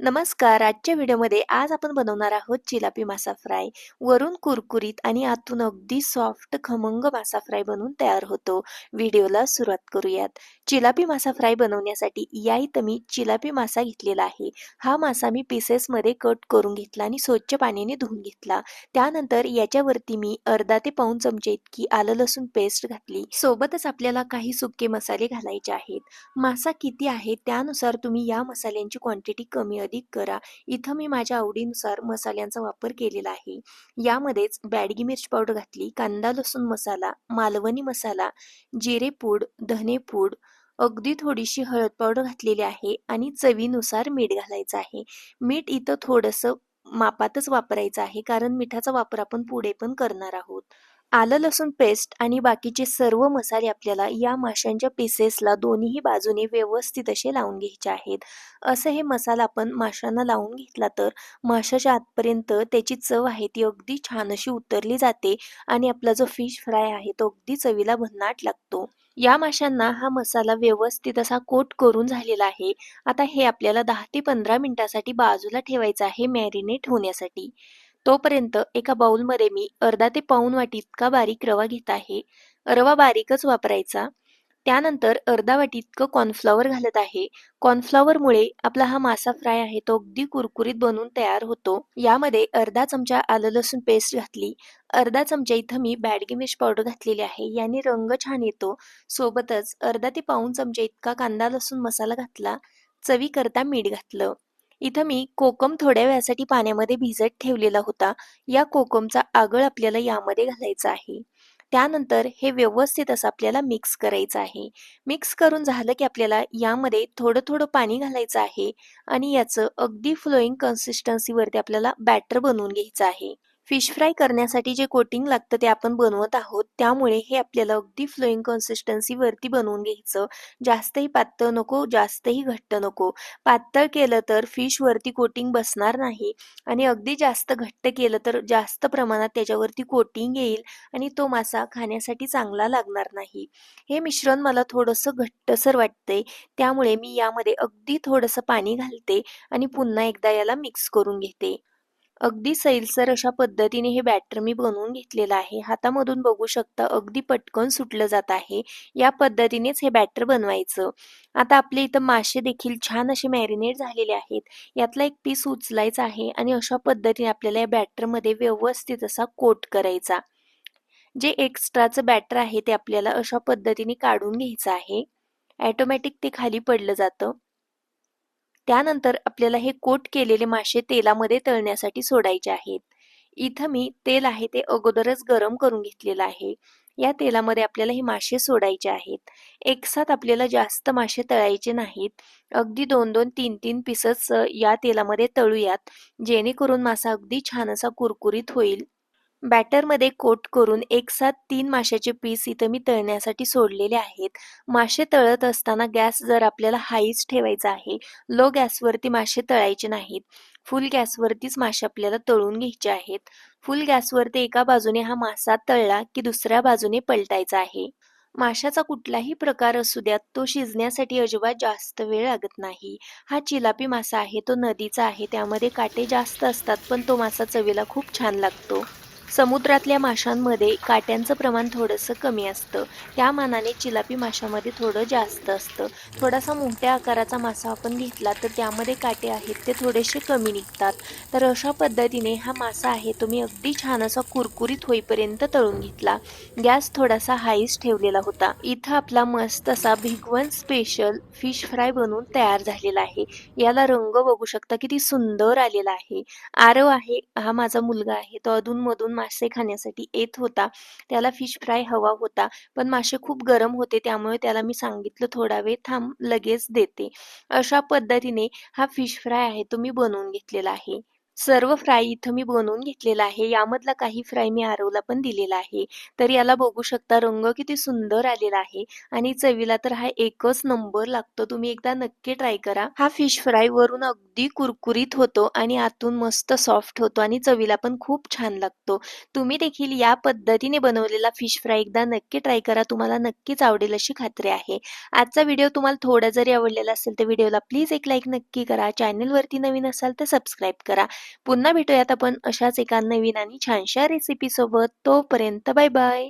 नमस्कार. आजच्या व्हिडिओमध्ये आज आपण बनवणार आहोत चिलापी मासा फ्राय. वरून कुरकुरीत आणि आतून अगदी सॉफ्ट खमंग मासा फ्राय बनवून तयार होतो. व्हिडिओला सुरुवात करूयात. चिलापी मासा फ्राय बनवण्यासाठी या इथं मी चिलापी मासा घेतलेला आहे. हा मासा मी पीसेसमध्ये कट करून घेतला आणि स्वच्छ पाण्याने धुवून घेतला. त्यानंतर याच्यावरती मी अर्धा ते पाऊन चमचे इतकी आलं लसूण पेस्ट घातली. सोबतच आपल्याला काही सुके मसाले घालायचे आहेत. मासा किती आहे त्यानुसार तुम्ही या मसाल्यांची क्वांटिटी कमी अधिक करा. इथं मी माझ्या आवडीनुसार मसाल्यांचा वापर केलेला आहे. यामध्येच बॅडगी मिर्च पावडर घातली कांदा लसूण मसाला मालवणी मसाला जिरे पूड धने पूड अगदी थोडीशी हळद पावडर घातलेली आहे आणि चवीनुसार मीठ घालायचं आहे. मीठ इथं थोडंसं मापातच वापरायचं आहे कारण मिठाचा वापर आपण पुढे पण करणार आहोत. आलं लसूण पेस्ट आणि बाकीचे सर्व मसाले आपल्याला या माशांच्या पीसेसला दोन्ही बाजूने व्यवस्थित असे लावून घ्यायचे आहेत. असं हे मसाला आपण माशांना लावून घेतला तर माशाच्या आतपर्यंत त्याची चव आहे ती अगदी छान अशी उतरली जाते आणि आपला जो फिश फ्राय आहे तो अगदी चवीला भन्नाट लागतो. या माशांना हा मसाला व्यवस्थित असा कोट करून झालेला आहे. आता हे आपल्याला दहा ते पंधरा मिनिटासाठी बाजूला ठेवायचं आहे मॅरिनेट होण्यासाठी. तोपर्यंत एका बाऊलमध्ये मी अर्धा ते पाऊन वाटी इतका बारीक रवा घेत आहे. रवा बारीकच वापरायचा. त्यानंतर अर्धा वाटी इतकं कॉर्नफ्लॉवर घालत आहे. कॉर्नफ्लॉवरमुळे आपला हा मासा फ्राय आहे तो अगदी कुरकुरीत बनून तयार होतो. यामध्ये अर्धा चमचा आलं लसूण पेस्ट घातली. अर्धा चमचा इथं मी बॅडगी मिर्च पावडर घातलेली आहे. याने रंग छान येतो. सोबतच अर्धा ते पाऊन चमचा इतका कांदा लसूण मसाला घातला. चवी करता मीठ घातलं. इथं मी कोकम थोड्या वेळासाठी पाण्यामध्ये भिजत ठेवलेला होता. या कोकमचा आगळ आपल्याला यामध्ये घालायचा आहे. त्यानंतर हे व्यवस्थित असं आपल्याला मिक्स करायचं आहे. मिक्स करून झालं की आपल्याला यामध्ये थोडं थोडं पाणी घालायचं आहे. आणि याचं अगदी फ्लोईंग कन्सिस्टन्सीवरती आपल्याला बॅटर बनवून घ्यायचं आहे. फिश फ्राय करण्यासाठी जे कोटिंग लागतं ते आपण बनवत आहोत त्यामुळे हे आपल्याला अगदी फ्लोईंग कन्सिस्टन्सीवरती बनवून घ्यायचं. जास्तही पातळ नको जास्तही घट्ट नको. पातळ केलं तर फिशवरती कोटिंग बसणार नाही आणि अगदी जास्त घट्ट केलं तर जास्त प्रमाणात त्याच्यावरती कोटिंग येईल आणि तो मासा खाण्यासाठी चांगला लागणार नाही. हे मिश्रण मला थोडंसं घट्टसर वाटतंय त्यामुळे मी यामध्ये अगदी थोडंसं पाणी घालते आणि पुन्हा एकदा याला मिक्स करून घेते. अगदी सैलसर अशा पद्धतीने हे बॅटर मी बनवून घेतलेलं आहे. हातामधून बघू शकता अगदी पटकन सुटलं जात आहे. या पद्धतीनेच हे बॅटर बनवायचं. आता आपले इथं मासे देखील छान असे मॅरिनेट झालेले आहेत. यातला एक पीस उचलायचा आहे आणि अशा पद्धतीने आपल्याला या बॅटरमध्ये व्यवस्थित असा कोट करायचा. जे एक्स्ट्राचं बॅटर आहे ते आपल्याला अशा पद्धतीने काढून घ्यायचं आहे. ॲटोमॅटिक ते खाली पडलं जातं. त्यानंतर आपल्याला हे कोट केलेले मासे तेलामध्ये तळण्यासाठी सोडायचे आहेत. इथं मी तेल आहे ते अगोदरच गरम करून घेतलेलं आहे. या तेलामध्ये आपल्याला हे मासे सोडायचे आहेत. एकसाथ आपल्याला जास्त मासे तळायचे नाहीत. अगदी दोन दोन तीन तीन पीसच या तेलामध्ये तळूयात. जेणेकरून मासा अगदी छान असा कुरकुरीत होईल. बॅटरमध्ये कोट करून एक साथ तीन माशाचे पीस इथं मी तळण्यासाठी सोडलेले आहेत. मासे तळत असताना गॅस जर आपल्याला हाईच ठेवायचा आहे लो गॅसवरती मासे तळायचे नाहीत. फुल गॅसवरतीच मासे आपल्याला तळून घ्यायचे आहेत. फुल गॅसवरती एका बाजूने हा मासा तळला की दुसऱ्या बाजूने पलटायचा आहे. माशाचा कुठलाही प्रकार असू द्यात तो शिजण्यासाठी अजिबात जास्त वेळ लागत नाही. हा चिलापी मासा आहे तो नदीचा आहे त्यामध्ये काटे जास्त असतात पण तो मासा चवीला खूप छान लागतो. समुद्रातल्या माशांमध्ये काट्यांचं प्रमाण थोडंसं कमी असतं. त्या मानाने चिलापी माशामध्ये थोडं जास्त असतं. थोडासा मोठ्या आकाराचा मासा आपण घेतला तर त्यामध्ये काटे आहेत ते थोडेसे कमी निघतात. तर अशा पद्धतीने हा मासा आहे तुम्ही अगदी छान असा कुरकुरीत होईपर्यंत तळून घेतला. गॅस थोडासा हाईच ठेवलेला होता. इथं आपला मस्त असा भिगवण स्पेशल फिश फ्राय बनवून तयार झालेला आहे. याला रंग बघू शकता किती सुंदर आलेला आहे. आरव आहे हा माझा मुलगा आहे. तो अधूनमधून मासे खाण्यासाठी येत होता. त्याला फिश फ्राय हवा होता. पण मासे खूप गरम होते त्यामुळे त्याला मी सांगितलं थोडा वेळ थांब लगेच देते. अशा पद्धतीने हा फिश फ्राय आहे तो मी बनवून घेतलेला आहे. सर्व फ्राय इथं मी बनवून घेतलेला आहे. यामधला काही फ्राय मी आरवला पण दिलेला आहे. तर याला बघू शकता रंग किती सुंदर आलेला आहे आणि चवीला तर हा एकच नंबर लागतो. तुम्ही एकदा नक्की ट्राय करा. हा फिश फ्राय वरून अगदी कुरकुरीत होतो आणि आतून मस्त सॉफ्ट होतो आणि चवीला पण खूप छान लागतो. तुम्ही देखील या पद्धतीने बनवलेला फिश फ्राय एकदा नक्की ट्राय करा. तुम्हाला नक्कीच आवडेल अशी खात्री आहे. आजचा व्हिडिओ तुम्हाला थोडा जरी आवडलेला असेल तर व्हिडिओला प्लीज एक लाईक नक्की करा. चॅनलवरती नवीन असाल तर सबस्क्राईब करा. पुन्हा भेटूयात आपण अशाच एका नवीन आणि छानशा रेसिपी सोबत. तोपर्यंत बाय बाय